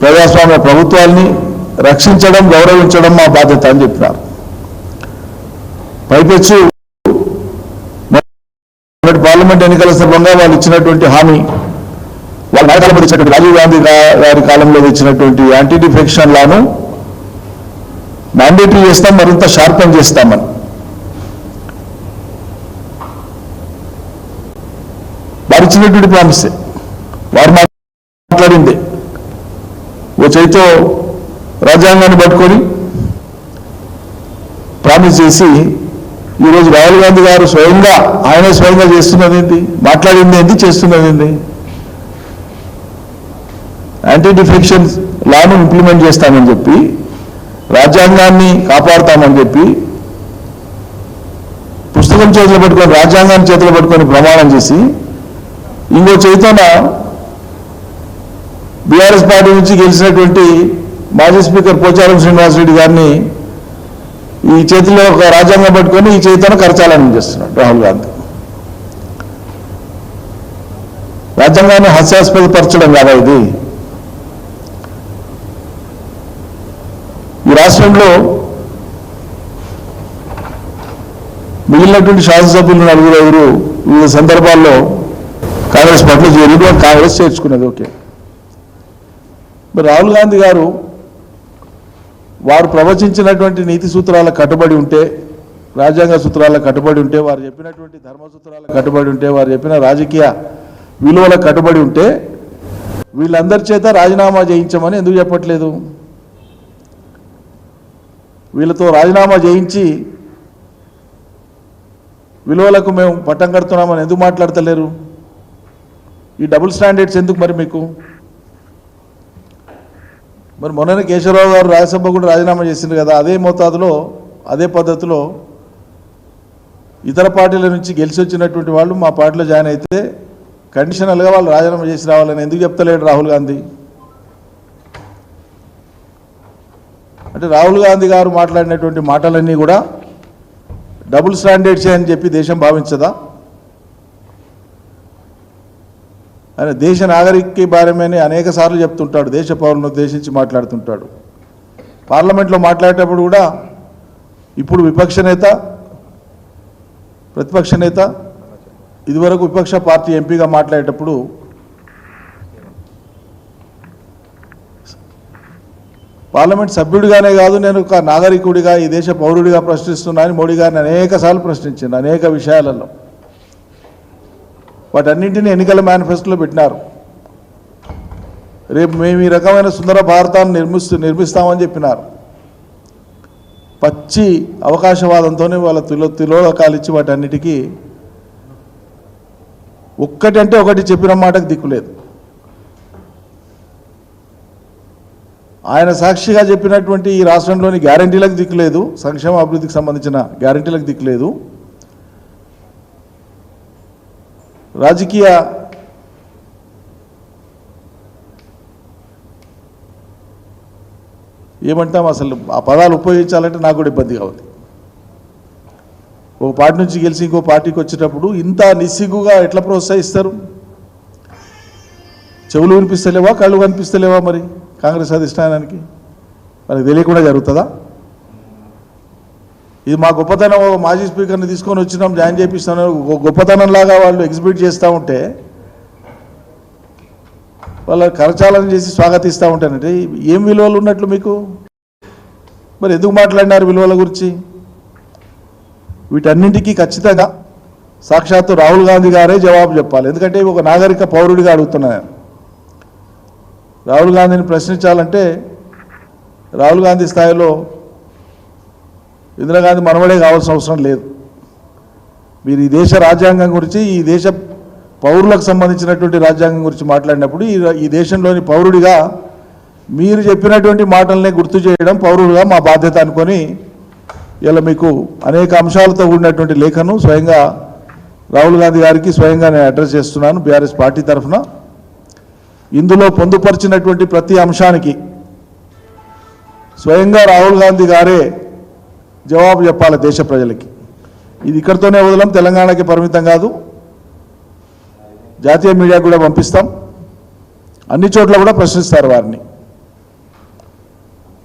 ప్రజాస్వామ్య ప్రభుత్వాల్ని రక్షించడం గౌరవించడం మా బాధ్యత అని చెప్పినారు. పైపెచ్చు పార్లమెంట్ ఎన్నికల సందర్భంగా వాళ్ళు ఇచ్చినటువంటి హామీ వాళ్ళ నాయకులు ఇచ్చినటువంటి రాజీవ్ గాంధీ గారి కాలంలో ఇచ్చినటువంటి యాంటీ డిఫెక్షన్ లాను మ్యాండేటరీ చేస్తాం మరింత షార్పన్ చేస్తామని. వారు ఇచ్చినటువంటి ప్రామిసే. వారు మాట్లాడింది. చేతితో రాజ్యాంగాన్ని పట్టుకొని ప్రామిస్ చేసి ఈరోజు రాహుల్ గాంధీ గారు స్వయంగా ఆయనే స్వయంగా చేస్తున్నది ఏంటి? మాట్లాడింది ఏంటి? చేస్తున్నది ఏంటి? యాంటీ డిఫెక్షన్ లాను ఇంప్లిమెంట్ చేస్తామని చెప్పి రాజ్యాంగాన్ని కాపాడుతామని చెప్పి పుస్తకం చేతిలో పట్టుకొని రాజ్యాంగాన్ని చేతిలో పట్టుకొని ప్రమాణం చేసి ఇంకో చైతన్య బీఆర్ఎస్ పార్టీ నుంచి గెలిచినటువంటి మాజీ స్పీకర్ పోచారం శ్రీనివాసరెడ్డి గారిని ఈ చేతిలో ఒక రాజ్యాంగం పట్టుకొని ఈ చేతితో కరచాలని చేస్తున్నాడు రాహుల్ గాంధీ. రాజ్యాంగాన్ని హాస్యాస్పదపరచడం కాదా ఇది? ఈ రాష్ట్రంలో మిగిలినటువంటి శాసనసభ్యులు నలుగురు ఎవరు వివిధ సందర్భాల్లో కాంగ్రెస్ పార్టీలో చేరి కాంగ్రెస్ చేర్చుకున్నది ఓకే. మరి రాహుల్ గాంధీ గారు వారు ప్రవచించినటువంటి నీతి సూత్రాల కట్టుబడి ఉంటే రాజ్యాంగ సూత్రాల కట్టుబడి ఉంటే వారు చెప్పినటువంటి ధర్మ సూత్రాల కట్టుబడి ఉంటే వారు చెప్పిన రాజకీయ విలువల కట్టుబడి ఉంటే వీళ్ళందరి చేత రాజీనామా చేయించమని ఎందుకు చెప్పట్లేదు? వీళ్ళతో రాజీనామా చేయించి విలువలకు మేము పట్టం కడుతున్నామని ఎందుకు మాట్లాడతలేరు? ఈ డబుల్ స్టాండర్డ్స్ ఎందుకు మరి మీకు? మరి మొన్ననే కేశవరావు గారు రాజ్యసభ కూడా రాజీనామా చేసింది కదా అదే మోతాదులో అదే పద్ధతిలో ఇతర పార్టీల నుంచి గెలిచి వచ్చినటువంటి వాళ్ళు మా పార్టీలో జాయిన్ అయితే కండిషనల్గా వాళ్ళు రాజీనామా చేసి రావాలని ఎందుకు చెప్తలేడు రాహుల్ గాంధీ? అంటే రాహుల్ గాంధీ గారు మాట్లాడినటువంటి మాటలన్నీ కూడా డబుల్ స్టాండర్డ్సే అని చెప్పి దేశం భావించదా? ఆయన దేశ నాగరిక బారమని అనేక సార్లు చెప్తుంటాడు దేశ పౌరులను ఉద్దేశించి మాట్లాడుతుంటాడు. పార్లమెంట్లో మాట్లాడేటప్పుడు కూడా ఇప్పుడు విపక్ష నేత ప్రతిపక్ష నేత ఇదివరకు విపక్ష పార్టీ ఎంపీగా మాట్లాడేటప్పుడు పార్లమెంట్ సభ్యుడిగానే కాదు నేను ఒక నాగరికుడిగా ఈ దేశ పౌరుడిగా ప్రశ్నిస్తున్నానని మోడీ గారిని అనేక సార్లు ప్రశ్నించింది అనేక విషయాలలో. వాటన్నింటినీ ఎన్నికల మేనిఫెస్టోలో పెట్టినారు. రేపు మేము ఈ రకమైన సుందర భారతాన్ని నిర్మిస్తూ నిర్మిస్తామని చెప్పినారు. పచ్చి అవకాశవాదంతోనే వాళ్ళ తిలో తిలోలకాలు ఇచ్చి వాటన్నిటికీ ఒక్కటంటే ఒకటి చెప్పిన మాటకు దిక్కులేదు ఆయన సాక్షిగా చెప్పినటువంటి ఈ రాష్ట్రంలోని గ్యారంటీలకు దిక్కులేదు సంక్షేమ అభివృద్ధికి సంబంధించిన గ్యారంటీలకు దిక్కులేదు రాజకీయ ఏమంటాం అసలు ఆ పదాలు ఉపయోగించాలంటే నాకు కూడా ఇబ్బందిగా ఉంది ఒక పార్టీ నుంచి గెలిచి ఇంకో పార్టీకి వచ్చేటప్పుడు ఇంత నిస్సిగ్గుగా ఎట్లా ప్రోత్సహిస్తారు? చెవులు వినిపిస్తలేవా కళ్ళు కనిపిస్తలేవా మరి కాంగ్రెస్ అధిష్టానానికి? మనకి తెలియకుండా జరుగుతుందా? ఇది మా గొప్పతనం మాజీ స్పీకర్ని తీసుకొని వచ్చినాం జాయిన్ చేపిస్తాను ఒక గొప్పతనం లాగా వాళ్ళు ఎగ్జిబిట్ చేస్తూ ఉంటే వాళ్ళ కరచాలన చేసి స్వాగతిస్తూ ఉంటానంటే ఏం విలువలు ఉన్నట్లు మీకు? మరి ఎందుకు మాట్లాడినారు విలువల గురించి? వీటన్నింటికీ ఖచ్చితంగా సాక్షాత్తు రాహుల్ గాంధీ గారే జవాబు చెప్పాలి. ఎందుకంటే ఒక నాగరిక పౌరుడిగా అడుగుతున్నాను రాహుల్ గాంధీని ప్రశ్నించాలంటే రాహుల్ గాంధీ స్థాయిలో ఇందిరాగాంధీ మనవడే కావాల్సిన అవసరం లేదు. మీరు ఈ దేశ రాజ్యాంగం గురించి ఈ దేశ పౌరులకు సంబంధించినటువంటి రాజ్యాంగం గురించి మాట్లాడినప్పుడు ఈ దేశంలోని పౌరుడిగా మీరు చెప్పినటువంటి మాటలనే గుర్తు చేయడం పౌరుడుగా మా బాధ్యత అనుకొని ఇలా మీకు అనేక అంశాలతో కూడినటువంటి లేఖను స్వయంగా రాహుల్ గాంధీ గారికి స్వయంగా నేను అడ్రస్ చేస్తున్నాను బీఆర్ఎస్ పార్టీ తరఫున. ఇందులో పొందుపరిచినటువంటి ప్రతి అంశానికి స్వయంగా రాహుల్ గాంధీ గారే జవాబు చెప్పాలి దేశ ప్రజలకి. ఇది ఇక్కడితోనే వదలం తెలంగాణకి పరిమితం కాదు. జాతీయ మీడియాకు కూడా పంపిస్తాం. అన్ని చోట్ల కూడా ప్రశ్నిస్తారు వారిని.